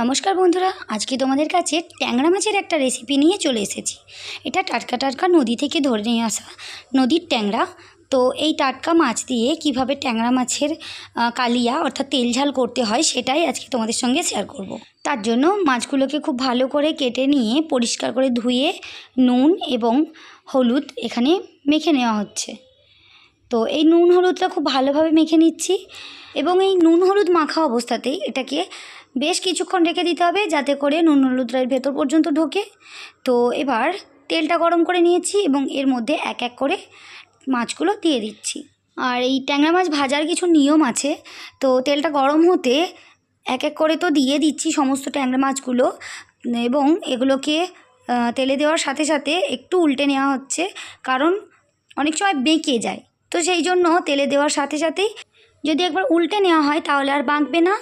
নমস্কার বন্ধুরা, আজকে তোমাদের কাছে ট্যাংরা মাছের একটা রেসিপি নিয়ে চলে এসেছি। এটা টাটকা টাটকা নদী থেকে ধরে নিয়ে আসা নদীর ট্যাংরা। তো এই টাটকা মাছ দিয়ে কীভাবে ট্যাংরা মাছের কালিয়া অর্থাৎ তেল ঝাল করতে হয় সেটাই আজকে তোমাদের সঙ্গে শেয়ার করব। তার জন্য মাছগুলোকে খুব ভালো করে কেটে নিয়ে পরিষ্কার করে ধুয়ে, নুন এবং হলুদ এখানে মেখে নেওয়া হচ্ছে। তো এই নুন হলুদটা খুব ভালোভাবে মেখে নিচ্ছি এবং এই নুন হলুদ মাখা অবস্থাতেই এটাকে বেশ কিছুক্ষণ রেখে দিতে হবে যাতে করে নুন হলুদটা এর ভেতর পর্যন্ত ঢোকে। তো এবার তেলটা গরম করে নিয়েছি এবং এর মধ্যে এক এক করে মাছগুলো দিয়ে দিচ্ছি। আর এই ট্যাংরা মাছ ভাজার কিছু নিয়ম আছে। তো তেলটা গরম হতে এক এক করে তো দিয়ে দিচ্ছি সমস্ত ট্যাংরা মাছগুলো। এবং এগুলোকে তেলে দেওয়ার সাথে সাথে একটু উল্টে নেওয়া হচ্ছে। কারণ অনেক সময় বেঁকে যায়। তো সেই জন্য তেলে দেওয়ার সাথে সাথেই যদি একবার উল্টে নেওয়া হয় তাহলে আর বাঁকবে না।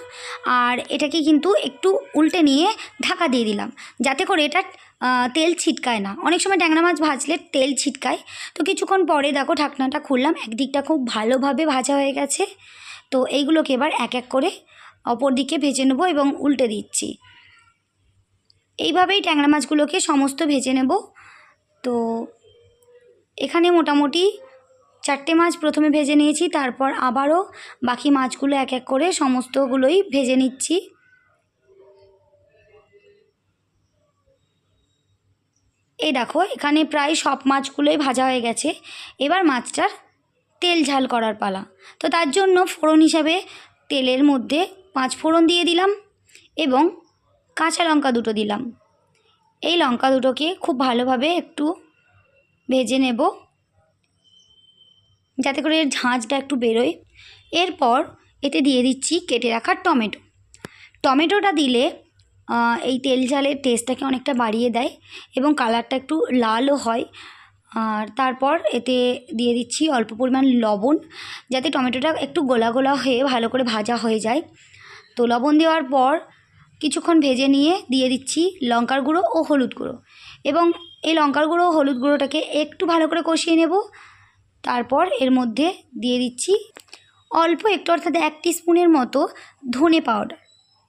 আর এটাকে কিন্তু একটু উল্টে নিয়ে ঢাকা দিয়ে দিলাম। যাতে করে এটা তেল ছিটকায় না। অনেক সময় ট্যাংরা মাছ ভাজলে তেল ছিটকায়। তো কিছুক্ষণ পরে দেখো ঢাকনাটা খুললাম। একদিকটা খুব ভালোভাবে ভাজা হয়ে গেছে। তো এইগুলোকে এবার এক এক করে অপর দিকে ভেজে নেব এবং উল্টে দিচ্ছি। এইভাবেই ট্যাংরা মাছগুলোকে সমস্ত ভেজে নেব। তো এখানে মোটামুটি চারটে মাছ প্রথমে ভেজে নিয়েছি, তারপর আবারও বাকি মাছগুলো এক এক করে সমস্তগুলোই ভেজে নিচ্ছি। এই দেখো, এখানে প্রায় সব মাছগুলোই ভাজা হয়ে গেছে। এবার মাছটার তেল ঝাল করার পালা। তো তার জন্য ফোড়ন হিসাবে তেলের মধ্যে পাঁচ ফোড়ন দিয়ে দিলাম এবং কাঁচা লঙ্কা দুটো দিলাম। এই লঙ্কা দুটোকে খুব ভালোভাবে একটু ভেজে নেব। যাতে করে এর ঝাঁঝটা একটু বেরোয়। এরপর এতে দিয়ে দিচ্ছি কেটে রাখা টমেটো। টমেটোটা দিলে এই তেল ঝালের টেস্টটাকে অনেকটা বাড়িয়ে দেয় এবং কালারটা একটু লালও হয়। আর তারপর এতে দিয়ে দিচ্ছি অল্প পরিমাণ লবণ, যাতে টমেটোটা একটু গোলা গোলা হয়ে ভালো করে ভাজা হয়ে যায়। তো লবণ দেওয়ার পর কিছুক্ষণ ভেজে নিয়ে দিয়ে দিচ্ছি লঙ্কার গুঁড়ো ও হলুদ গুঁড়ো। এবং এই লঙ্কার গুঁড়ো ও হলুদ গুঁড়োটাকে একটু ভালো করে কষিয়ে নেব। তারপর এর মধ্যে দিয়ে দিচ্ছি অল্প একটু, অর্থাৎ এক স্পুনের মতো ধনে পাউডার,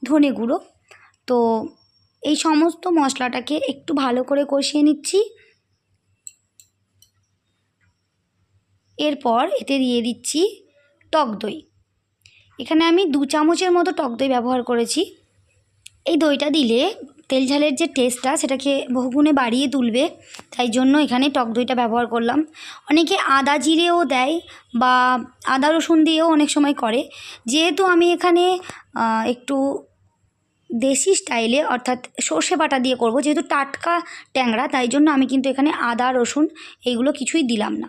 ধনে গুঁড়ো। তো এই সমস্ত মশলাটাকে একটু ভালো করে কষিয়ে নিচ্ছি। এরপর এতে দিয়ে দিচ্ছি টক দই। এখানে আমি দু চামচের মতো টক দই ব্যবহার করেছি। এই দইটা দিলে তেল ঝালের যে টেস্টটা সেটাকে বহুগুণে বাড়িয়ে তুলবে। তাই জন্য এখানে টক দইটা ব্যবহার করলাম। অনেকে আদা জিরেও দেয় বা আদা রসুন দিয়েও অনেক সময় করে। যেহেতু আমি এখানে একটু দেশি স্টাইলে, অর্থাৎ সর্ষে বাটা দিয়ে করব, যেহেতু টাটকা ট্যাংরা, তাই জন্য আমি কিন্তু এখানে আদা, রসুন এইগুলো কিছুই দিলাম না।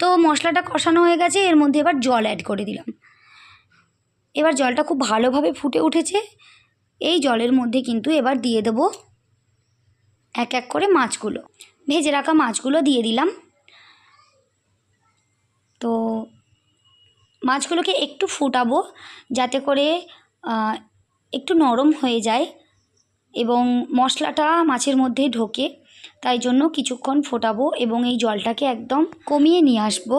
তো মশলাটা কষানো হয়ে গেছে, এর মধ্যে এবার জল অ্যাড করে দিলাম। এবার জলটা খুব ভালোভাবে ফুটে উঠেছে। এই জলের মধ্যে কিন্তু এবার দিয়ে দেবো এক এক করে মাছগুলো। ভেজে রাখা মাছগুলো দিয়ে দিলাম। তো মাছগুলোকে একটু ফুটাবো যাতে করে একটু নরম হয়ে যায় এবং মশলাটা মাছের মধ্যে ঢোকে। তাই জন্য কিছুক্ষণ ফোটাবো এবং এই জলটাকে একদম কমিয়ে নিয়ে আসব।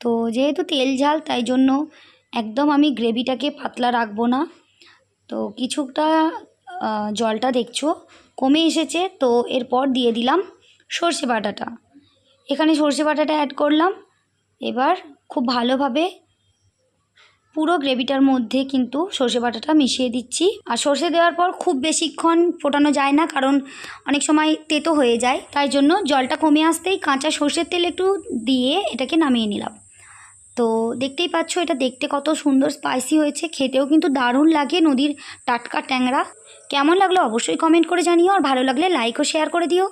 তো যেহেতু তেল ঝাল, তাই জন্য একদম আমি গ্রেভিটাকে পাতলা রাখব না। তো কিছুটা জলটা দেখছ, কমে এসেছে, তো এরপর দিয়ে দিলাম সর্ষে বাটাটা। এখানে সর্ষে বাটাটা অ্যাড করলাম। এবার খুব ভালোভাবে পুরো গ্রেভিটার মধ্যে কিন্তু সর্ষে বাটাটা মিশিয়ে দিচ্ছি। আর সর্ষে দেওয়ার পর খুব বেশিক্ষণ ফোটানো যায় না, কারণ অনেক সময় তেতো হয়ে যায়। তাই জন্য জলটা কমে আসতেই কাঁচা সর্ষের তেল একটু দিয়ে এটাকে নামিয়ে নিলাম। তো দেখতেই পাচ্ছ, এটা দেখতে কত সুন্দর স্পাইসি হয়েছে। খেতেও কিন্তু দারুণ লাগে নদীর টাটকা ট্যাংরা। কেমন লাগল অবশ্যই কমেন্ট করে জানিও, আর ভালো লাগলে লাইক ও শেয়ার করে দিও।